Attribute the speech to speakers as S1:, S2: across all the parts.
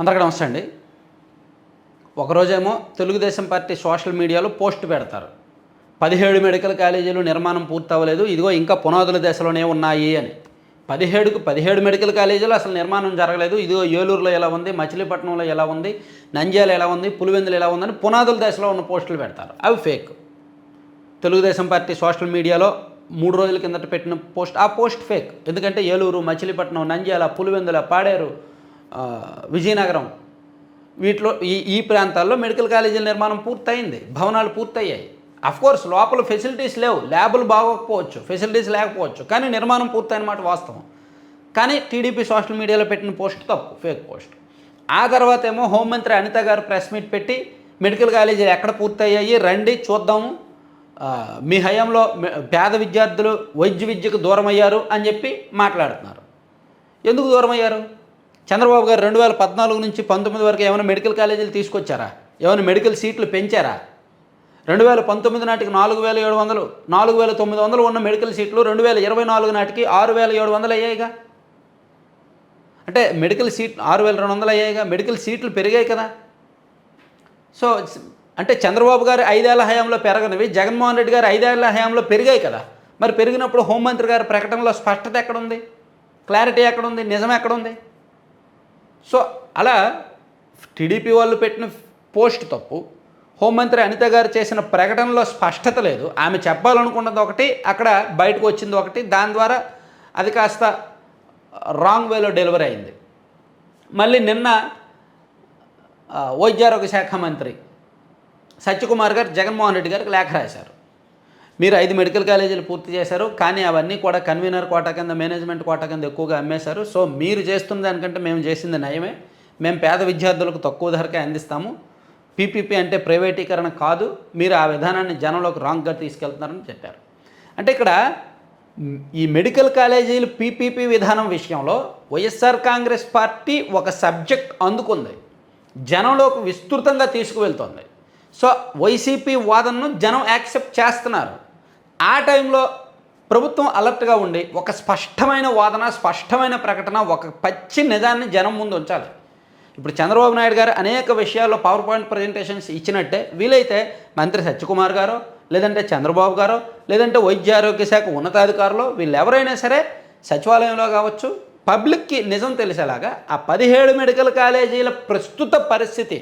S1: అందరికీ నమస్తే అండి. ఒకరోజేమో తెలుగుదేశం పార్టీ సోషల్ మీడియాలో పోస్ట్ పెడతారు. పదిహేడు మెడికల్ కాలేజీలు నిర్మాణం పూర్తవ్వలేదు ఇదిగో ఇంకా పునాదుల దశలోనే ఉన్నాయి అని. పదిహేడుకు పదిహేడు మెడికల్ కాలేజీలు అసలు నిర్మాణం జరగలేదు ఇదిగో ఏలూరులో ఎలా ఉంది మచిలీపట్నంలో ఎలా ఉంది నంద్యాల ఎలా ఉంది పులివెందులు ఎలా ఉందని పునాదుల దశలో ఉన్న పోస్టులు పెడతారు. అవి ఫేక్ తెలుగుదేశం పార్టీ సోషల్ మీడియాలో మూడు రోజుల కిందట పెట్టిన పోస్ట్ ఆ పోస్ట్ ఫేక్ ఎందుకంటే ఏలూరు మచిలీపట్నం నంద్యాల పులివెందుల పాడేరు విజయనగరం. వీటిలో ఈ ఈ ప్రాంతాల్లో మెడికల్ కాలేజీల నిర్మాణం పూర్తయింది. భవనాలు పూర్తయ్యాయి. కోర్స్ లోపల ఫెసిలిటీస్ లేవు. ల్యాబులు బాగోకపోవచ్చు. ఫెసిలిటీస్ లేకపోవచ్చు. కానీ నిర్మాణం పూర్తయిన మాట వాస్తవం. కానీ టీడీపీ సోషల్ మీడియాలో పెట్టిన పోస్ట్ తప్పు. ఫేక్ పోస్ట్ ఆ తర్వాత ఏమో హోంమంత్రి అనిత గారు ప్రెస్ మీట్ పెట్టి మెడికల్ కాలేజీలు ఎక్కడ పూర్తయ్యాయి? రండి చూద్దాము మీ హయాంలో పేద విద్యార్థులు వైద్య విద్యకు దూరం అయ్యారు అని చెప్పి మాట్లాడుతున్నారు. ఎందుకు దూరం అయ్యారు చంద్రబాబు గారు రెండు వేల పద్నాలుగు నుంచి పంతొమ్మిది వరకు ఏమైనా మెడికల్ కాలేజీలు తీసుకొచ్చారా? ఏమైనా మెడికల్ సీట్లు పెంచారా? రెండు వేల పంతొమ్మిది నాటికి నాలుగు వేల ఏడు వందలు నాలుగు వేల తొమ్మిది వందలు ఉన్న మెడికల్ సీట్లు రెండు వేల ఇరవై నాలుగు నాటికి ఆరు వేల ఏడు వందలు అయ్యాయిగా. అంటే మెడికల్ సీట్ ఆరు వేల రెండు వందలు అయ్యాయిగా. మెడికల్ సీట్లు పెరిగాయి కదా. సో అంటే చంద్రబాబు గారు ఐదేళ్ళ హయాంలో పెరగనివి జగన్మోహన్ రెడ్డి గారు ఐదేళ్ళ హయాంలో పెరిగాయి కదా. మరి పెరిగినప్పుడు హోంమంత్రి గారి ప్రకటనలో స్పష్టత ఎక్కడుంది? క్లారిటీ ఎక్కడుంది? నిజం ఎక్కడుంది? సో అలా టీడీపీ వాళ్ళు పెట్టిన పోస్ట్ తప్పు. హోంమంత్రి అనిత గారు చేసిన ప్రకటనలో స్పష్టత లేదు. ఆమె చెప్పాలనుకున్నది ఒకటి అక్కడ బయటకు వచ్చింది ఒకటి. దాని ద్వారా అది కాస్త రాంగ్ వేలో డెలివరీ అయింది. మళ్ళీ నిన్న వైద్యారోగ్య శాఖ మంత్రి సత్యకుమార్ గారు జగన్మోహన్ రెడ్డి గారికి లేఖ రాశారు. మీరు ఐదు మెడికల్ కాలేజీలు పూర్తి చేశారు కానీ అవన్నీ కూడా కన్వీనర్ కోటా కింద మేనేజ్మెంట్ కోటా కింద ఎక్కువగా అమ్మేశారు. సో మీరు చేస్తున్న దానికంటే మేము చేసింది నయమే. మేము పేద విద్యార్థులకు తక్కువ ధరకే అందిస్తాము. పీపీపీ అంటే ప్రైవేటీకరణ కాదు. మీరు ఆ విధానాన్ని జనంలోకి రాంగ్గా తీసుకెళ్తున్నారని చెప్పారు. అంటే ఇక్కడ ఈ మెడికల్ కాలేజీలు పీపీపీ విధానం విషయంలో వైఎస్ఆర్ కాంగ్రెస్ పార్టీ ఒక సబ్జెక్ట్ అందుకుంది. జనంలోకి విస్తృతంగా తీసుకువెళ్తోంది. సో వైసీపీ వాదనను జనం యాక్సెప్ట్ చేస్తున్నారు. ఆ టైంలో ప్రభుత్వం అలర్ట్గా ఉండి ఒక స్పష్టమైన వాదన స్పష్టమైన ప్రకటన ఒక పచ్చి నిజాన్ని జనం ముందు ఉంచాలి. ఇప్పుడు చంద్రబాబు నాయుడు గారు అనేక విషయాల్లో పవర్ పాయింట్ ప్రజెంటేషన్స్ ఇచ్చినట్టే వీలైతే మంత్రి సత్యకుమార్ గారు లేదంటే చంద్రబాబు గారు లేదంటే వైద్య ఆరోగ్య శాఖ ఉన్నతాధికారులు వీళ్ళు ఎవరైనా సరే సచివాలయంలో కావచ్చు పబ్లిక్కి నిజం తెలిసేలాగా ఆ పదిహేడు మెడికల్ కాలేజీల ప్రస్తుత పరిస్థితి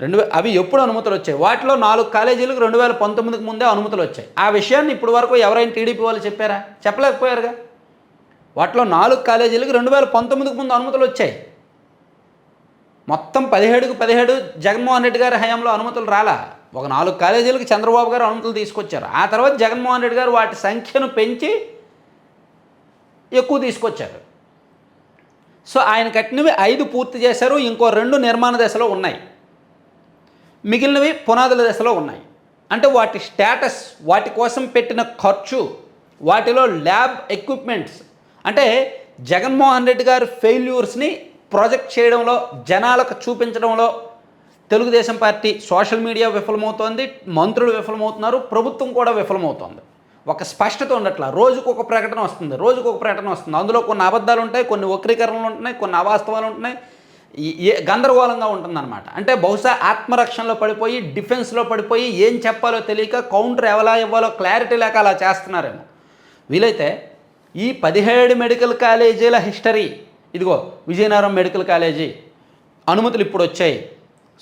S1: రెండు అవి ఎప్పుడు అనుమతులు వచ్చాయి? వాటిలో నాలుగు కాలేజీలకు రెండు వేల పంతొమ్మిదికి ముందే అనుమతులు వచ్చాయి. ఆ విషయాన్ని ఇప్పుడు వరకు ఎవరైనా టీడీపీ వాళ్ళు చెప్పారా? చెప్పలేకపోయారుగా? వాటిలో నాలుగు కాలేజీలకు రెండు వేల పంతొమ్మిదికి ముందు అనుమతులు వచ్చాయి. మొత్తం పదిహేడుకు పదిహేడు జగన్మోహన్ రెడ్డి గారి హయాంలో అనుమతులు రాలా? ఒక నాలుగు కాలేజీలకు చంద్రబాబు గారు అనుమతులు తీసుకొచ్చారు. ఆ తర్వాత జగన్మోహన్ రెడ్డి గారు వాటి సంఖ్యను పెంచి ఎక్కువ తీసుకొచ్చారు. సో ఆయన కట్టినవి ఐదు పూర్తి చేశారు. ఇంకో రెండు నిర్మాణ దశలో ఉన్నాయి. మిగిలినవి పునాదుల దశలో ఉన్నాయి. అంటే వాటి స్టేటస్ వాటి కోసం పెట్టిన ఖర్చు వాటిలో ల్యాబ్ ఎక్విప్మెంట్స్. అంటే జగన్మోహన్ రెడ్డి గారి ఫెయిల్యూర్స్ని ప్రాజెక్ట్ చేయడంలో జనాలకు చూపించడంలో తెలుగుదేశం పార్టీ సోషల్ మీడియా విఫలమవుతోంది మంత్రులు విఫలమవుతున్నారు ప్రభుత్వం కూడా విఫలమవుతోంది. ఒక స్పష్టత ఉండట్లా రోజుకు ఒక ప్రకటన వస్తుంది రోజుకు ఒక ప్రకటన వస్తుంది. అందులో కొన్ని అబద్ధాలు ఉంటాయి కొన్ని వక్రీకరణలు ఉంటున్నాయి కొన్ని అవాస్తవాలు ఉంటున్నాయి ఏ గందరగోళంగా ఉంటుందన్నమాట. అంటే బహుశా ఆత్మరక్షణలో పడిపోయి డిఫెన్స్లో పడిపోయి ఏం చెప్పాలో తెలియక కౌంటర్ ఎలా ఇవ్వాలో క్లారిటీ లేక అలా చేస్తున్నారేమో. వీలైతే ఈ పదిహేడు మెడికల్ కాలేజీల హిస్టరీ ఇదిగో విజయనగరం మెడికల్ కాలేజీ అనుమతులు ఇప్పుడు వచ్చాయి.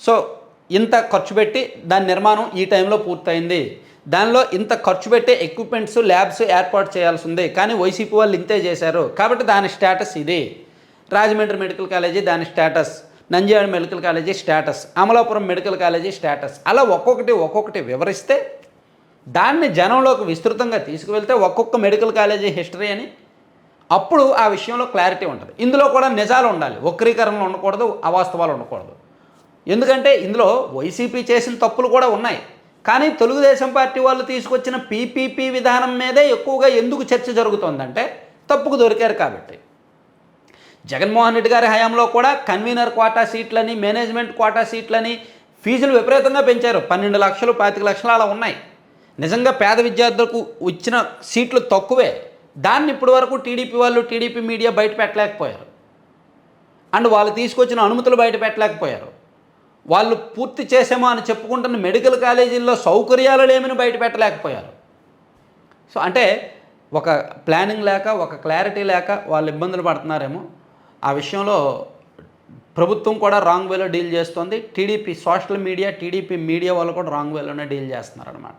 S1: సో ఇంత ఖర్చు పెట్టి దాని నిర్మాణం ఈ టైంలో పూర్తయింది. దానిలో ఇంత ఖర్చు పెట్టే ఎక్విప్మెంట్స్ ల్యాబ్స్ ఏర్పాటు చేయాల్సి ఉంది. కానీ వైసీపీ వాళ్ళు ఇంతే చేశారు. కాబట్టి దాని స్టేటస్ ఇది. రాజమండ్రి మెడికల్ కాలేజీ దాని status. Nandyal medical college status. Amalapuram medical college status. అలా ఒక్కొక్కటి ఒక్కొక్కటి వివరిస్తే దాన్ని జనంలోకి విస్తృతంగా తీసుకువెళ్తే ఒక్కొక్క మెడికల్ కాలేజీ హిస్టరీ అని అప్పుడు ఆ విషయంలో క్లారిటీ ఉంటుంది. ఇందులో కూడా నిజాలు ఉండాలి. వక్రీకరణలు ఉండకూడదు అవాస్తవాలు ఉండకూడదు. ఎందుకంటే ఇందులో వైసీపీ చేసిన తప్పులు కూడా ఉన్నాయి. కానీ తెలుగుదేశం పార్టీ వాళ్ళు తీసుకొచ్చిన పీపీపీ విధానం మీదే ఎక్కువగా ఎందుకు చర్చ జరుగుతుందంటే తప్పుకు దొరికారు కాబట్టి. జగన్మోహన్ రెడ్డి గారి హయాంలో కూడా కన్వీనర్ క్వాటా సీట్లని మేనేజ్మెంట్ క్వాటా సీట్లని ఫీజులు విపరీతంగా పెంచారు. పన్నెండు లక్షలు పాతిక లక్షలు అలా ఉన్నాయి. నిజంగా పేద విద్యార్థులకు ఇచ్చిన సీట్లు తక్కువే. దాన్ని ఇప్పటి వరకు టీడీపీ వాళ్ళు టీడీపీ మీడియా బయట పెట్టలేకపోయారు. అండ్ వాళ్ళు తీసుకొచ్చిన అనుమతులు బయట పెట్టలేకపోయారు. వాళ్ళు పూర్తి చేసామో అని చెప్పుకుంటున్న మెడికల్ కాలేజీల్లో సౌకర్యాలు లేమని బయట పెట్టలేకపోయారు. సో అంటే ఒక ప్లానింగ్ లేక ఒక క్లారిటీ లేక వాళ్ళు ఇబ్బందులు పడుతున్నారేమో. ఆ విషయంలో ప్రభుత్వం కూడా రాంగ్ వేలో డీల్ చేస్తుంది. TDP social media TDP media వాళ్ళు కూడా రాంగ్ వేలోనే డీల్ చేస్తున్నారు అనమాట